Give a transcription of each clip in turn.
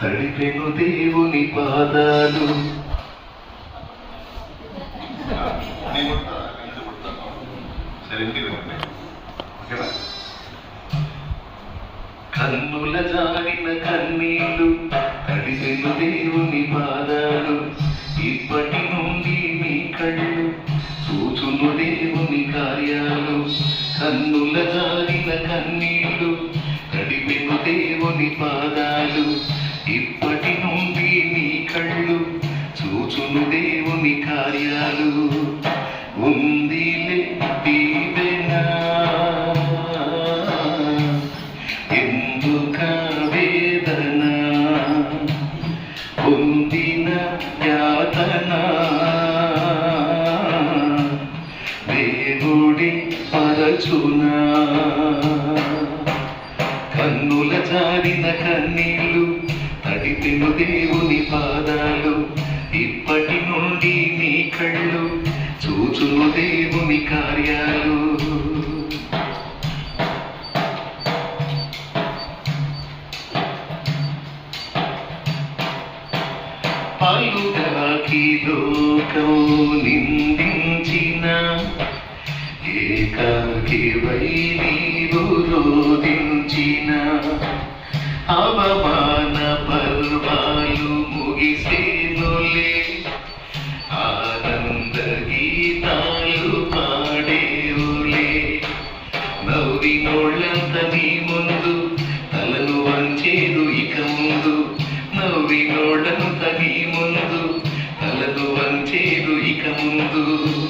తడిపెను దేవుని పాదాలు కార్యాలు. పలుగాకి లోకం నిందించిన ఏకాకి వై నీవు రోధించిన అవమాన పర్వాలు ముగిసే నవ్వినోళ్ళంత నీ ముందు తలను వంచేదు ఇక ముందు. నవ్వినోళ్ళంత నీ ముందు తలను వంచేదు ఇక ముందు.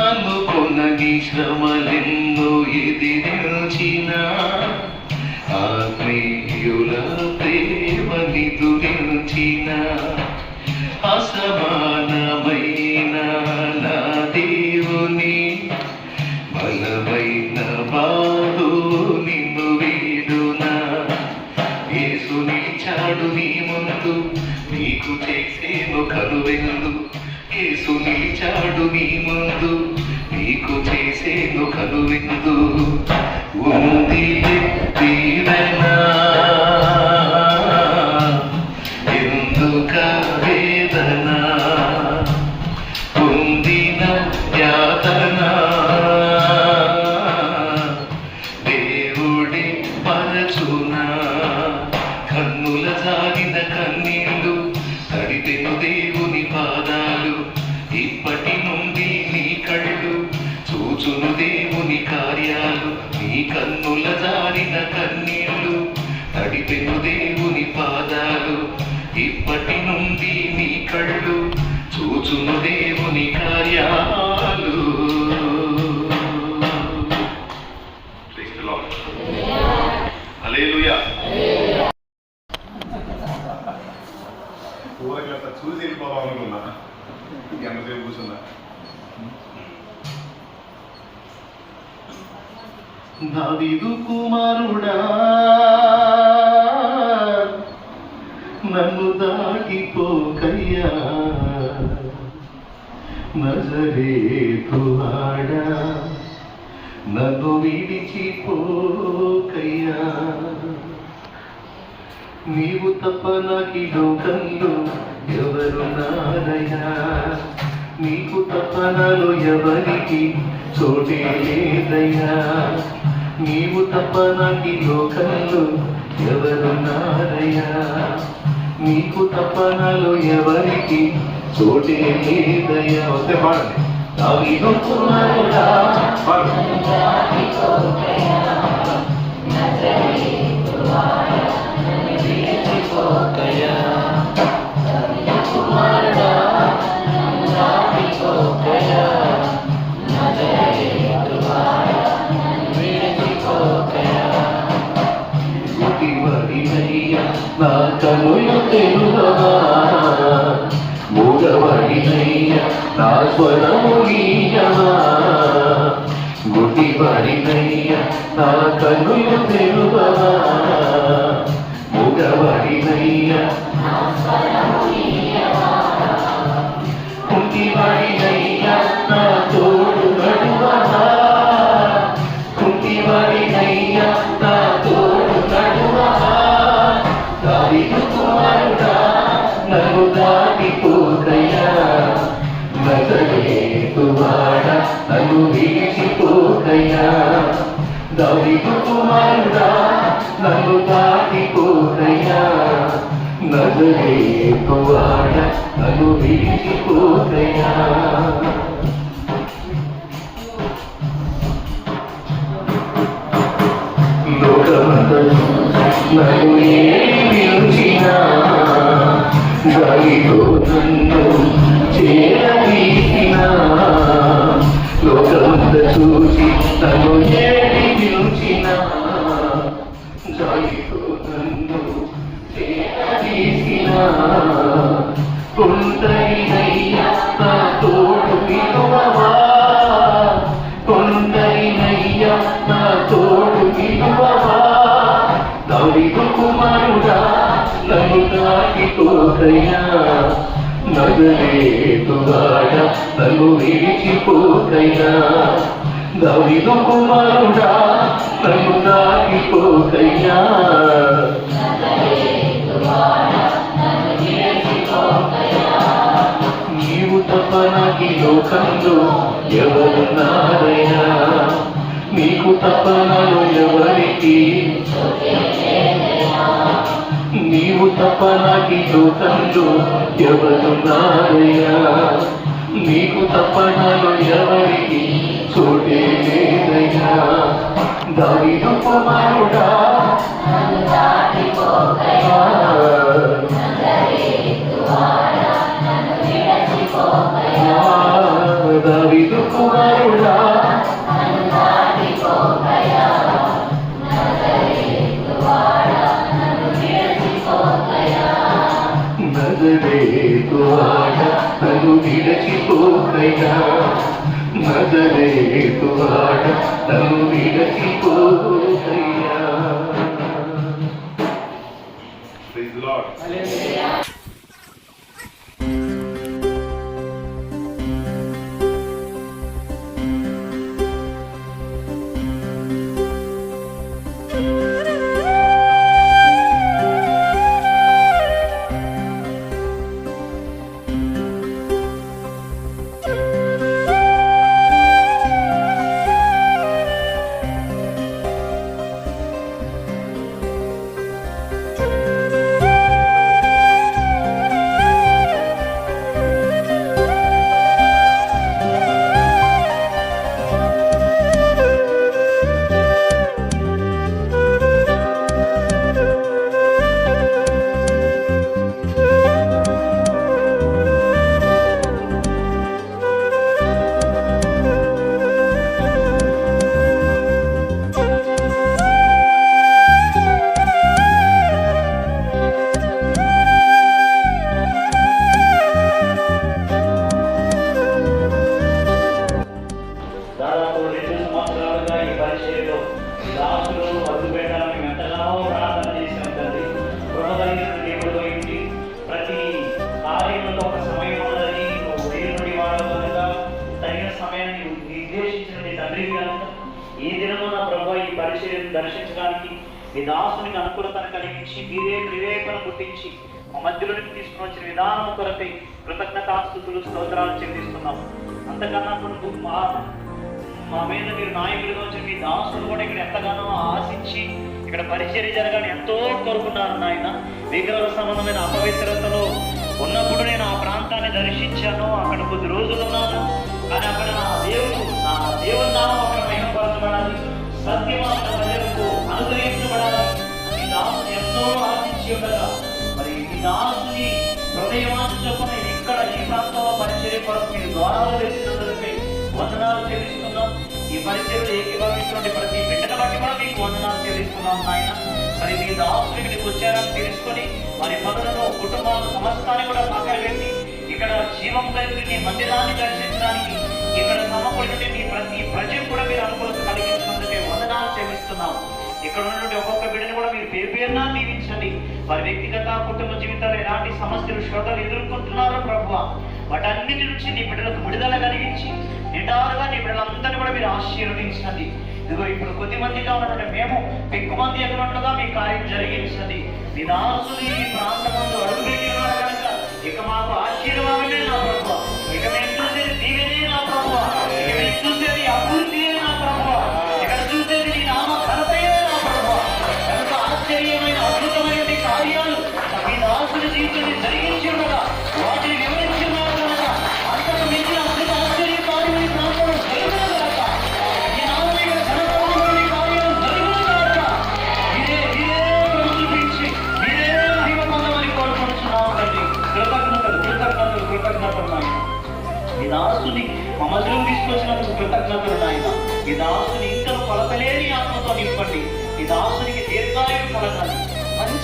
అనుకునని ఇది ఎదిరించిన ఆత్మీయుల ప్రేమని దురించిన అసమానమైన నా దేవుని బలమైన బాధు నిన్ను వీడునా? యేసుని చాడు నీ ముందు నీకు చేసేను కలువెందు యేసు నిలిచాడు నీ ముందు. నీకు చేసేను కనువెందు ఉంది దీవెనా దావిదు కుమారుడా నన్ను దాటిపోకయ్యా నజరేతు ఆడా నన్ను విడిచిపోకయ్యా. నీవు తప్ప నాకి లోకంలో ఎవరు నారయ్యా. నీకు తప్ప నాలో ఎవరికి చోటే లేదయ్యా. నీవు తప్ప నాకి లోకంలో ఎవరున్నారయ్యా నీకు తప్ప నాలో ఎవరికి చోటే లేదయ్యా? వస్తే పాడండి. దావీదు పాడండి. నా కన్నులు తెరువవా మూగవాడినయ్యా. కుంటివాడినయ్యా నా తోడు కుంటివాడినయ్యా నా తోడు కుమారుడా నన్ను దాటిపోకయ్యా నన్ను విడిచిపోకయ్యా దావిదు కుమారుడా నన్ను దాటిపోకయ్యా నజరేతువాడ నన్ను విడిచిపోకయ్యా లోకమంతను నన్ను ఏమి పిలిచినా గాలితో నన్ను లోకమంత చూసి నన్ను ఏ కుమారుడా నన్ను దాటిపోకయ్యా నగరేతువాడ నన్ను విడిచిపోకయ్యా దావిదు కుమారుడా నన్ను దాటిపోకయ్యా నీవు ఈ లోకంలో ఎవరున్నారైనా? నీకు తపనలు ఎవరికి? నీవు తప్ప నాకు లోకంలో ఎవరున్నారయ్యా నీకు తప్ప నన్ను ఎవరికి? చోటే లేదయ్యా దావిదు రూపమైన దావిదు కుమారుడా నజరేతువాడ నన్ను విడచిపోకయ్యా నజరేతువాడ నన్ను విడచిపోకయ్యా ప్రైజ్ లార్డ్ దాదాపు మీ అనుకూలతను కలిగించి మీరే వివేకను పుట్టించి మా మధ్యలోనికి తీసుకుని వచ్చిన విధానం కొరకై కృతజ్ఞతాస్తుతులు స్తోత్రాలు చెల్లిస్తున్నాం. అంతకన్నా కొరకు మా మా మీద మీరు నాయకుడిగా వచ్చిన మీ దాసులు కూడా ఇక్కడ ఎంతగానో ఆశించి ఇక్కడ పరిచర్య జరగాలని ఎంతో కోరుకున్నారు నాయన. విగ్రహ సంబంధమైన అపవిత్రతలో ఉన్నప్పుడు నేను ఆ ప్రాంతాన్ని దర్శించాను. అక్కడ కొద్ది రోజులు ఉన్నాను. కానీ అక్కడ నా దేవుడు నా దేవుడు నామం కొరకు మీరు ద్వారాలు వందనాలు చెల్లిస్తున్నాం ఈ పరిచయలు ఏకీభవించినటువంటి ప్రతి బిడ్డను బట్టి కూడా మీకు వందనాలు చెల్లిస్తున్నాం నాయన. మరి మీ దాసులు ఇక్కడికి వచ్చారని తెలుసుకొని వారి పనులను కుటుంబాలను సమస్తాన్ని కూడా పక్కన పెట్టి ఇక్కడ జీవం కలిగి మీ మందిరాన్ని దర్శించడానికి ఇక్కడ సమకూడినటువంటి మీ ప్రతి ప్రజలు కూడా మీరు అనుకూలత కలిగి వేడుకుంటున్నాం ఇక్కడ ఉన్నటువంటి ఒక్కొక్క బిడ్డను కూడా మీరు పేరు పేరునా దీవించండి. వారి వ్యక్తిగత కుటుంబ జీవితాలు ఎలాంటి సమస్యలు శ్రోతలు ఎదుర్కొంటున్నారో ప్రభు వాటన్నిటి నుంచి నీ బిడ్డలకు విడుదల కలిగించి నిటారుగా నీ బిడ్డలందరినీ కూడా మీరు ఆశీర్వదించినది. ఇదిగో ఇప్పుడు కొద్ది మందిగా ఉన్నటువంటి మేము ఎక్కువ మంది ఎదురుండగా మీ కార్యం జరిగించినది. మీ దాసులు ఈ ప్రాంతం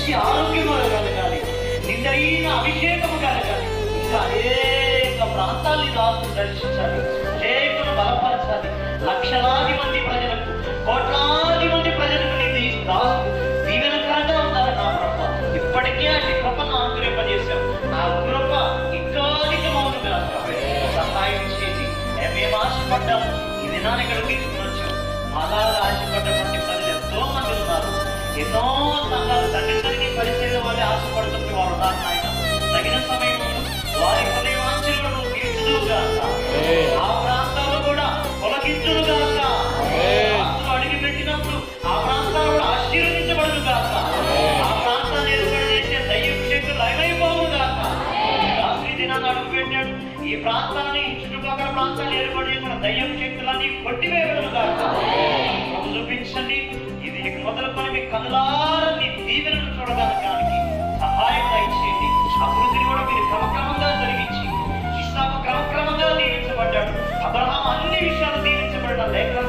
మంచి ఆరోగ్యం కలగాలి నిండైన అభిషేకము కలగాలి ఇంకా అనేక ప్రాంతాల్ని దాసుని దర్శించాలి. అనేకను బలపరచాలి. లక్షలాది మంది ప్రజలకు కోట్లాది మంది ప్రజలకు నీ దాసు దీవెనకరంగా ఉండాలి నా కృప. ఇప్పటికే అట్టి కృపను అనుగ్రహింపజేశాం నా కృప ఇంకా అధికమవును గాక. సహాయం చేసి మేము ఆశపడ్డాము. ఈ దినాన్ని ఇక్కడ తీసుకుని వచ్చాం అలాగా ఆశపడ్డటువంటి ఎన్నో సంఘాలు తండ్రి పరిచయం వాళ్ళే ఆశపడుతున్న వారు ఉన్నారు నాయన తగిన వారి ఆ ప్రాంతాలు కూడా తొలగించునుగాక ఆస్తులు అడిగి పెట్టినప్పుడు ఆ ప్రాంతాలు కూడా ఆశీర్వదించబడును గాక ఆ ప్రాంతాన్ని ఏర్పాటు చేసే దయ్యం శక్తులు లయమైపోవును గాక రాత్రి దినాన్ని అడుగు పెట్టాడు ఈ ప్రాంతాన్ని చుట్టుపక్కల ప్రాంతాన్ని ఏర్పాటు చేసిన దయ్యం శక్తులన్నీ కొట్టివేయబడును మొదలుకొని మీ కనులారని దీవెనలు చూడగలగడానికి సహాయం దయచేయండి అభివృద్ధిని కూడా మీరు క్రమక్రమంగా జరిగించి ఇస్లాము క్రమక్రమంగా దీవించబడ్డాడు అబ్రహాం అన్ని విషయాలు దీవించబడ్డ లేఖనం